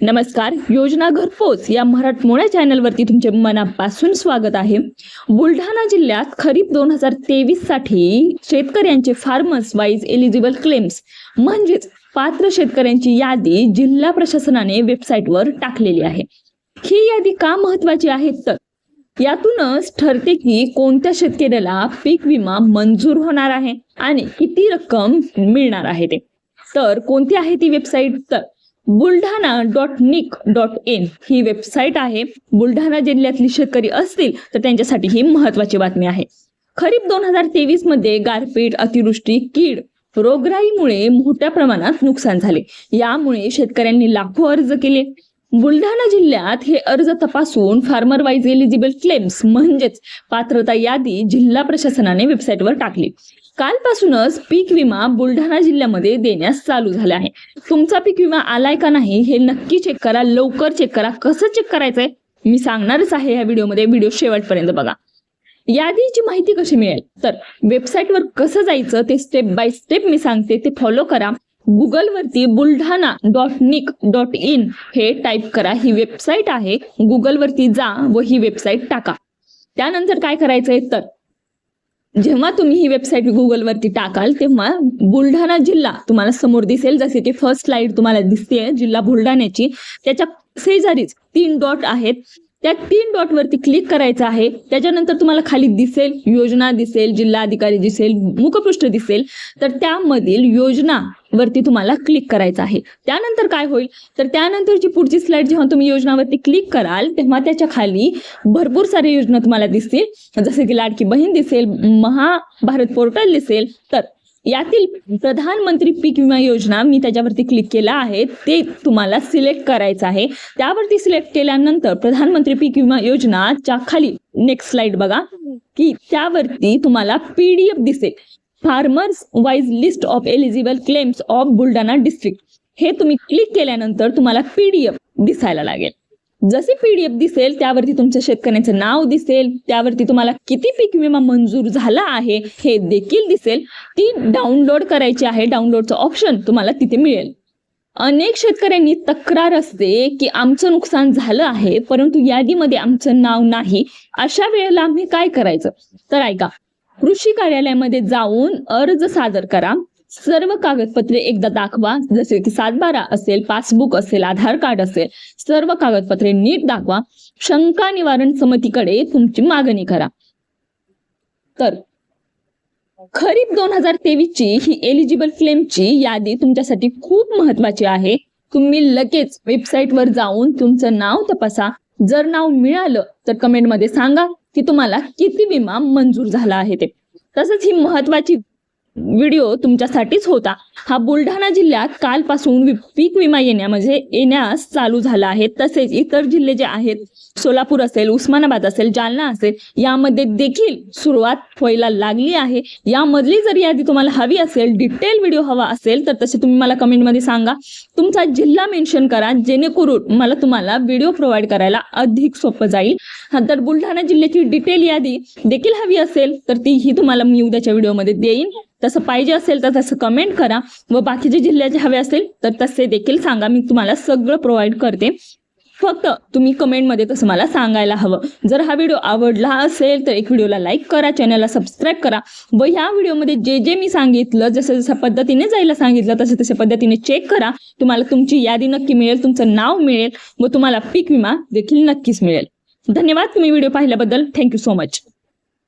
नमस्कार. योजना घरपोच या मराठमोळ्या चॅनलवरती तुमचे मनापासून स्वागत आहे. बुलढाणा जिल्ह्यात खरीप दोन हजार तेवीससाठी शेतकऱ्यांचे फार्मर्स वाईज एलिजिबल क्लेम्स म्हणजेच पात्र शेतकऱ्यांची यादी जिल्हा प्रशासनाने वेबसाईटवर टाकलेली आहे. ही यादी का महत्वाची आहे तर यातूनच ठरते की कोणत्या शेतकऱ्याला पीक विमा मंजूर होणार आहे आणि किती रक्कम मिळणार आहे ते. तर कोणती आहे ती वेबसाईट? तर Buldhana dot nic dot in he website आहे. बुलढाणा जिल्ह्यातली शेतकरी असतील तर त्यांच्यासाठी ही महत्वाची बातमी आहे. खरीप दोन हजार तेवीसमध्ये गारपीट अतिवृष्टी कीड रोगराईमुळे मोठ्या प्रमाणात नुकसान झाले. यामुळे शेतकऱ्यांनी लाखो अर्ज केले. बुलढाणा जिल्ह्यात हे अर्ज तपासून फार्मर वाईज एलिजिबल क्लेम्स म्हणजेच पात्रता यादी जिल्हा प्रशासनाने वेबसाईटवर टाकली. कालपासूनच पीक विमा बुलढाणा जिल्ह्यामध्ये देण्यास चालू झाले आहे. तुमचा पीक विमा आलाय का नाही हे नक्की चेक करा लवकर चेक करा. कसं चेक करायचंय मी सांगणारच आहे या व्हिडिओमध्ये. व्हिडिओ शेवटपर्यंत बघा. यादीची माहिती कशी मिळेल? तर वेबसाईटवर कसं जायचं ते स्टेप बाय स्टेप मी सांगते. ते फॉलो करा. गुगलवरती Buldhana dot nic dot in हे टाईप करा. ही वेबसाईट आहे. गुगलवरती जा व ही वेबसाईट टाका. त्यानंतर काय करायचंय तर जेव्हा तुम्ही ही वेबसाईट गुगलवरती टाकाल तेव्हा बुलढाणा जिल्हा तुम्हाला समोर दिसेल. जसे की फर्स्ट स्लाइड तुम्हाला दिसते जिल्हा बुलढाण्याची. त्याच्या शेजारीच तीन डॉट आहेत. त्या तीन डॉट वरती क्लिक करायचं आहे. त्याच्यानंतर तुम्हाला खाली दिसेल योजना दिसेल जिल्हा अधिकारी दिसेल मुखपृष्ठ दिसेल. तर त्यामधील योजना वरती तुम्हाला क्लिक करायचं आहे. त्यानंतर काय होईल? तर त्यानंतरची पुढची स्लाईड जेव्हा तुम्ही योजनावरती क्लिक कराल तेव्हा त्याच्याखाली भरपूर सारे योजना तुम्हाला दिसतील. जसे की लाडकी बहीण दिसेल महाभारत पोर्टल दिसेल. तर यातील प्रधानमंत्री पीक विमा योजना मी त्याच्यावरती क्लिक केला आहे. ते तुम्हाला सिलेक्ट करायचं आहे. त्यावरती सिलेक्ट केल्यानंतर प्रधानमंत्री पीक विमा योजनाच्या खाली नेक्स्ट स्लाइड बघा. की त्यावरती तुम्हाला पीडीएफ दिसेल. Farmers wise list of eligible claims of Buldhana district हे तुम्ही क्लिक केल्यानंतर तुम्हाला पीडीएफ दिसायला लागेल. जसे पीडीएफ दिसेल त्यावरती तुमच्या शेतकऱ्यांचं नाव दिसेल त्यावरती तुम्हाला किती पीक विमा मंजूर झाला आहे हे देखील दिसेल. ती डाउनलोड करायची आहे डाउनलोडचं ऑप्शन तुम्हाला तिथे मिळेल. अनेक शेतकऱ्यांनी तक्रार असते की आमचं नुकसान झालं आहे परंतु यादीमध्ये आमचं नाव नाही. अशा वेळेला आम्ही काय करायचं? तर ऐका कृषी कार्यालयामध्ये जाऊन अर्ज सादर करा. सर्व कागदपत्रे एकदा दाखवा. जसे की सातबारा असेल पासबुक असेल आधार कार्ड असेल सर्व कागदपत्रे नीट दाखवा. शंका निवारण समितीकडे तुमची मागणी करा. तर खरीप दोन हजार तेवीस ची ही एलिजिबल क्लेमची यादी तुमच्यासाठी खूप महत्वाची आहे. तुम्ही लगेच वेबसाईट वर जाऊन तुमचं नाव तपासा. जर नाव मिळालं तर कमेंटमध्ये सांगा की तुम्हाला किती विमा मंजूर झाला आहे ते. तसंच ही महत्वाची व्हिडिओ तुमच्यासाठीच होता. हा बुलढाणा जिल्ह्यात कालपासून पीक विमा येण्या म्हणजे येण्यास चालू झाला आहे. तसेच इतर जिल्हे जे आहेत सोलापूर असेल उस्मानाबाद असेल जालना असेल यामध्ये देखील सुरुवात व्हायला लागली आहे. यामधली जर यादी तुम्हाला हवी असेल डिटेल व्हिडिओ हवा असेल तर तसे तुम्ही मला कमेंटमध्ये सांगा. तुमचा जिल्हा मेन्शन करा जेणेकरून मला तुम्हाला व्हिडिओ प्रोव्हाइड करायला अधिक सोपं जाईल. तर बुलढाणा जिल्ह्याची डिटेल यादी देखील हवी असेल तर तीही तुम्हाला मी उद्याच्या व्हिडिओमध्ये देईन. तसं पाहिजे असेल तर तसं कमेंट करा. व बाकीचे जिल्ह्याचे हवे असेल तर तसे देखील सांगा. मी तुम्हाला सगळं प्रोव्हाइड करते. फक्त तुम्ही कमेंटमध्ये तसं मला सांगायला हवं. जर हा व्हिडिओ आवडला असेल तर एक व्हिडिओला लाईक करा. चॅनलला सबस्क्राईब करा. व ह्या व्हिडिओमध्ये जे जे मी सांगितलं जसं जसं पद्धतीने जायला सांगितलं तसं तशा पद्धतीने चेक करा. तुम्हाला तुमची यादी नक्की मिळेल तुमचं नाव मिळेल व तुम्हाला पीक विमा देखील नक्कीच मिळेल. धन्यवाद. तुम्ही व्हिडिओ पाहिल्याबद्दल. Thank you so much